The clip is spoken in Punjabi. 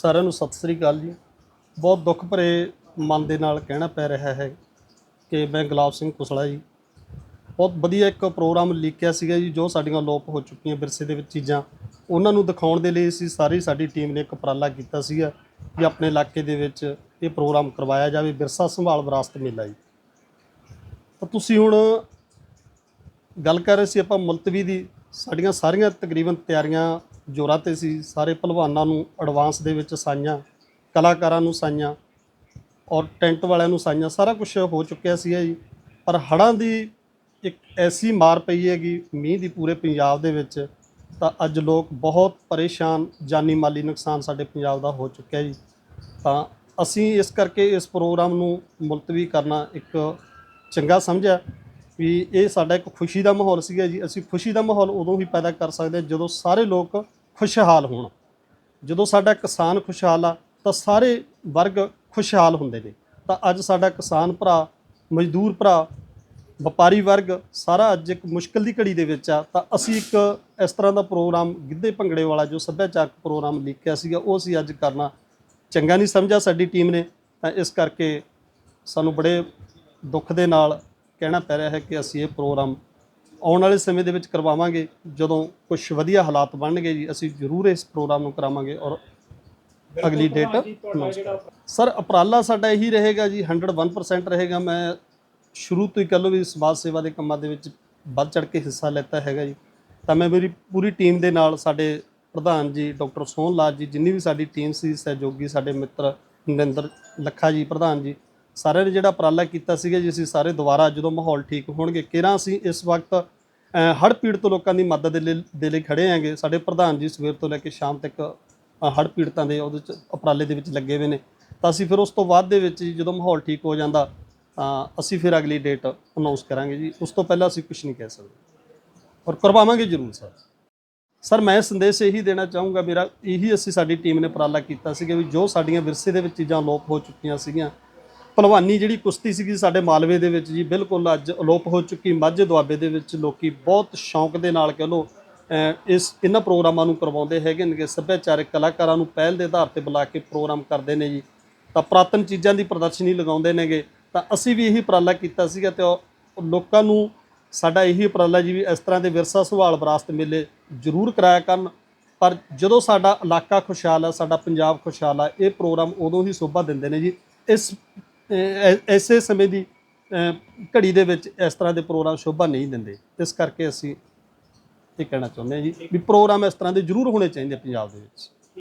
ਸਾਰਿਆਂ ਨੂੰ ਸਤਿ ਸ੍ਰੀ ਅਕਾਲ ਜੀ। ਬਹੁਤ ਦੁੱਖ ਭਰੇ ਮਨ ਦੇ ਨਾਲ ਕਹਿਣਾ ਪੈ ਰਿਹਾ ਹੈ ਕਿ ਮੈਂ ਗੁਲਾਬ ਸਿੰਘ ਕੁਸਲਾ ਜੀ। ਬਹੁਤ ਵਧੀਆ ਇੱਕ ਪ੍ਰੋਗਰਾਮ ਲਿਖਿਆ ਸੀਗਾ ਜੀ, ਜੋ ਸਾਡੀਆਂ ਲੋਪ ਹੋ ਚੁੱਕੀਆਂ ਵਿਰਸੇ ਦੇ ਵਿੱਚ ਚੀਜ਼ਾਂ। ਉਹਨਾਂ ਨੂੰ ਦਿਖਾਉਣ ਦੇ ਲਈ ਅਸੀਂ ਸਾਰੀ ਸਾਡੀ ਟੀਮ ਨੇ ਇੱਕ ਉਪਰਾਲਾ ਕੀਤਾ ਸੀਗਾ ਕਿ ਆਪਣੇ ਇਲਾਕੇ ਦੇ ਵਿੱਚ ਇਹ ਪ੍ਰੋਗਰਾਮ ਕਰਵਾਇਆ ਜਾਵੇ, ਵਿਰਸਾ ਸੰਭਾਲ ਵਿਰਾਸਤ ਮੇਲਾ ਜੀ। ਤਾਂ ਤੁਸੀਂ ਹੁਣ ਗੱਲ ਕਰ ਰਹੇ ਸੀ ਆਪਾਂ ਮੁਲਤਵੀ ਦੀ, ਸਾਡੀਆਂ ਸਾਰੀਆਂ ਤਕਰੀਬਨ ਤਿਆਰੀਆਂ ਜੋਰਾਂ ਤੇ ਸੀ, ਸਾਰੇ ਪਹਿਲਵਾਨਾਂ ਨੂੰ ਐਡਵਾਂਸ ਦੇ ਵਿੱਚ ਸਾਈਆਂ, ਕਲਾਕਾਰਾਂ ਨੂੰ ਸਾਈਆਂ ਔਰ ਟੈਂਟ ਵਾਲਿਆਂ ਨੂੰ ਸਾਈਆਂ, ਸਾਰਾ ਕੁਝ ਹੋ ਚੁੱਕਿਆ ਸੀ ਜੀ। ਪਰ ਹੜ੍ਹਾਂ ਦੀ ਇੱਕ ਐਸੀ ਮਾਰ ਪਈ ਹੈਗੀ ਮੀਂਹ ਦੀ ਪੂਰੇ ਪੰਜਾਬ ਦੇ ਵਿੱਚ ਤਾਂ ਅੱਜ ਲੋਕ ਬਹੁਤ ਪਰੇਸ਼ਾਨ, ਜਾਨੀ ਮਾਲੀ ਨੁਕਸਾਨ ਸਾਡੇ ਪੰਜਾਬ ਦਾ ਹੋ ਚੁੱਕਿਆ ਜੀ। ਤਾਂ ਅਸੀਂ ਇਸ ਕਰਕੇ ਇਸ ਪ੍ਰੋਗਰਾਮ ਨੂੰ ਮੁਲਤਵੀ ਕਰਨਾ ਇੱਕ ਚੰਗਾ ਸਮਝਿਆ ਵੀ ਇਹ ਸਾਡਾ ਇੱਕ ਖੁਸ਼ੀ ਦਾ ਮਾਹੌਲ ਸੀਗਾ ਜੀ। ਅਸੀਂ ਖੁਸ਼ੀ ਦਾ ਮਾਹੌਲ ਉਦੋਂ ਹੀ ਪੈਦਾ ਕਰ ਸਕਦੇ ਜਦੋਂ ਸਾਰੇ ਲੋਕ ਖੁਸ਼ਹਾਲ ਹੋਣ। ਜਦੋਂ ਸਾਡਾ ਕਿਸਾਨ ਖੁਸ਼ਹਾਲ ਆ, ਤਾਂ ਸਾਰੇ ਵਰਗ ਖੁਸ਼ਹਾਲ ਹੁੰਦੇ ਨੇ। ਤਾਂ ਅੱਜ ਸਾਡਾ ਕਿਸਾਨ ਭਰਾ, ਮਜ਼ਦੂਰ ਭਰਾ, ਵਪਾਰੀ ਵਰਗ ਸਾਰਾ ਅੱਜ ਇੱਕ ਮੁਸ਼ਕਲ ਦੀ ਘੜੀ ਦੇ ਵਿੱਚ ਆ। ਤਾਂ ਅਸੀਂ ਇੱਕ ਇਸ ਤਰ੍ਹਾਂ ਦਾ ਪ੍ਰੋਗਰਾਮ, ਗਿੱਧੇ ਭੰਗੜੇ ਵਾਲਾ ਜੋ ਸੱਭਿਆਚਾਰਕ ਪ੍ਰੋਗਰਾਮ ਲਿਖਿਆ ਸੀਗਾ, ਉਹ ਅਸੀਂ ਅੱਜ ਕਰਨਾ। ਚੰਗਾ ਨਹੀਂ ਸਮਝਿਆ ਸਾਡੀ ਟੀਮ ਨੇ, ਤਾਂ ਇਸ ਕਰਕੇ ਸਾਨੂੰ ਬੜੇ ਦੁੱਖ ਦੇ ਨਾਲ ਕਹਿਣਾ ਪੈ ਰਿਹਾ ਹੈ ਕਿ ਅਸੀਂ ਇਹ ਪ੍ਰੋਗਰਾਮ ਆਉਣ ਵਾਲੇ ਸਮੇਂ ਦੇ ਵਿੱਚ ਕਰਵਾਵਾਂਗੇ ਜਦੋਂ ਕੁਝ ਵਧੀਆ ਹਾਲਾਤ ਬਣਨਗੇ ਜੀ ਅਸੀਂ ਜ਼ਰੂਰ ਇਸ ਪ੍ਰੋਗਰਾਮ ਨੂੰ ਕਰਾਵਾਂਗੇ ਔਰ ਅਗਲੀ ਡੇਟ ਸਰ ਉਪਰਾਲਾ ਸਾਡਾ ਇਹੀ ਰਹੇਗਾ ਜੀ 101% ਰਹੇਗਾ। ਮੈਂ ਸ਼ੁਰੂ ਤੋਂ ਹੀ ਕਹ ਲਓ ਵੀ ਸਮਾਜ ਸੇਵਾ ਦੇ ਕੰਮਾਂ ਦੇ ਵਿੱਚ ਵੱਧ ਚੜ ਕੇ ਹਿੱਸਾ ਲੈਤਾ ਹੈਗਾ ਜੀ। ਤਾਂ ਮੈਂ ਮੇਰੀ ਪੂਰੀ ਟੀਮ ਦੇ ਨਾਲ ਸਾਡੇ ਪ੍ਰਧਾਨ ਜੀ ਡਾਕਟਰ ਸੋਹਣ ਲਾਲ ਜੀ ਜਿੰਨੀ ਵੀ ਸਾਡੀ ਟੀਮ ਸੀ ਸਹਿਯੋਗੀ ਸਾਡੇ ਮਿੱਤਰ ਨਰਿੰਦਰ ਲੱਖਾ ਜੀ ਪ੍ਰਧਾਨ ਜੀ ਸਾਰਿਆਂ ਨੇ ਜਿਹੜਾ ਉਪਰਾਲਾ ਕੀਤਾ ਸੀਗਾ ਜੀ, ਅਸੀਂ ਸਾਰੇ ਦੁਬਾਰਾ ਜਦੋਂ ਮਾਹੌਲ ਠੀਕ ਹੋਣਗੇ ਕਿਰਾਂ ਅਸੀਂ ਇਸ ਵਕਤ ਹੜ ਪੀੜਤ ਲੋਕਾਂ ਦੀ ਮਦਦ ਦੇ ਲਈ ਦੇ ਲਈ ਖੜੇ ਆਂਗੇ ਸਾਡੇ ਪ੍ਰਧਾਨ ਜੀ ਸਵੇਰ ਤੋਂ ਲੈ ਕੇ ਸ਼ਾਮ ਤੱਕ ਹੜ ਪੀੜਤਾਂ ਦੇ ਉਹਦੇ ਚ ਉਪਰਾਲੇ ਦੇ ਵਿੱਚ ਲੱਗੇ ਹੋਏ ਨੇ। ਤਾਂ ਅਸੀਂ ਫਿਰ ਉਸ ਤੋਂ ਬਾਅਦ ਦੇ ਵਿੱਚ ਜਦੋਂ ਮਾਹੌਲ ਠੀਕ ਹੋ ਜਾਂਦਾ, ਤਾਂ ਅਸੀਂ ਫਿਰ ਅਗਲੀ ਡੇਟ ਅਨਾਉਂਸ ਕਰਾਂਗੇ ਜੀ। ਉਸ ਤੋਂ ਪਹਿਲਾਂ ਅਸੀਂ ਕੁਝ ਨਹੀਂ ਕਹਿ ਸਕਦੇ। ਔਰ ਕਰਵਾਵਾਂਗੇ ਜ਼ਰੂਰ, ਸਰ। ਸਰ, ਮੈਂ ਸੰਦੇਸ਼ ਇਹੀ ਦੇਣਾ ਚਾਹੂੰਗਾ, ਮੇਰਾ ਇਹੀ ਅਸੀਂ ਸਾਡੀ ਟੀਮ ਨੇ ਉਪਰਾਲਾ ਕੀਤਾ ਸੀਗਾ ਵੀ ਜੋ ਸਾਡੀਆਂ ਵਿਰਸੇ ਦੇ ਵਿੱਚ ਚੀਜ਼ਾਂ ਅਲੋਪ ਹੋ ਚੁੱਕੀਆਂ ਸੀਗੀਆਂ ਭਲਵਾਨੀ ਜਿਹੜੀ ਕੁਸ਼ਤੀ ਸੀਗੀ ਸਾਡੇ ਮਾਲਵੇ ਦੇ ਵਿੱਚ ਜੀ, ਬਿਲਕੁਲ ਅੱਜ ਅਲੋਪ ਹੋ ਚੁੱਕੀ, ਮਾਝੇ ਦੁਆਬੇ ਦੇ ਵਿੱਚ ਲੋਕੀ ਬਹੁਤ ਸ਼ੌਂਕ ਦੇ ਨਾਲ ਕਹ ਲੋ ਇਸ, ਇਹਨਾਂ ਪ੍ਰੋਗਰਾਮਾਂ ਨੂੰ ਕਰਵਾਉਂਦੇ ਹੈਗੇ ਨੇ ਸੱਭਿਆਚਾਰਕ ਕਲਾਕਾਰਾਂ ਨੂੰ ਪਹਿਲ ਦੇ ਆਧਾਰ ਤੇ ਬੁਲਾ ਕੇ ਪ੍ਰੋਗਰਾਮ ਕਰਦੇ ਨੇ ਜੀ। ਤਾਂ ਪ੍ਰਾਤਨ ਚੀਜ਼ਾਂ ਦੀ ਪ੍ਰਦਰਸ਼ਨੀ ਲਗਾਉਂਦੇ ਨੇਗੇ। ਤਾਂ ਅਸੀਂ ਵੀ ਇਹੀ ਉਪਰਾਲਾ ਕੀਤਾ ਸੀਗਾ ਤੇ ਉਹ ਲੋਕਾਂ ਨੂੰ ਸਾਡਾ ਇਹੀ ਉਪਰਾਲਾ ਜੀ ਵੀ ਇਸ ਤਰ੍ਹਾਂ ਦੇ ਵਿਰਸਾ ਸੰਭਾਲ ਵਿਰਾਸਤ ਮੇਲੇ ਜ਼ਰੂਰ ਕਰਾਇਆ ਕਰਨ। ਪਰ ਜਦੋਂ ਸਾਡਾ ਇਲਾਕਾ ਖੁਸ਼ਹਾਲ ਆ, ਸਾਡਾ ਪੰਜਾਬ ਖੁਸ਼ਹਾਲ ਆ, ਇਹ ਪ੍ਰੋਗਰਾਮ ਉਦੋਂ ਹੀ ਸੋਭਾ ਦਿੰਦੇ ਨੇ ਜੀ। ਇਸ ਐਸੇ ਸਮੇਂ ਦੀ ਘੜੀ ਦੇ ਵਿੱਚ ਇਸ ਤਰ੍ਹਾਂ ਦੇ ਪ੍ਰੋਗਰਾਮ ਸ਼ੋਭਾ ਨਹੀਂ ਦਿੰਦੇ। ਇਸ ਕਰਕੇ ਅਸੀਂ ਇਹ ਕਹਿਣਾ ਚਾਹੁੰਦੇ ਹਾਂ ਜੀ ਵੀ ਪ੍ਰੋਗਰਾਮ ਇਸ ਤਰ੍ਹਾਂ ਦੇ ਜ਼ਰੂਰ ਹੋਣੇ ਚਾਹੀਦੇ ਪੰਜਾਬ ਦੇ ਵਿੱਚ।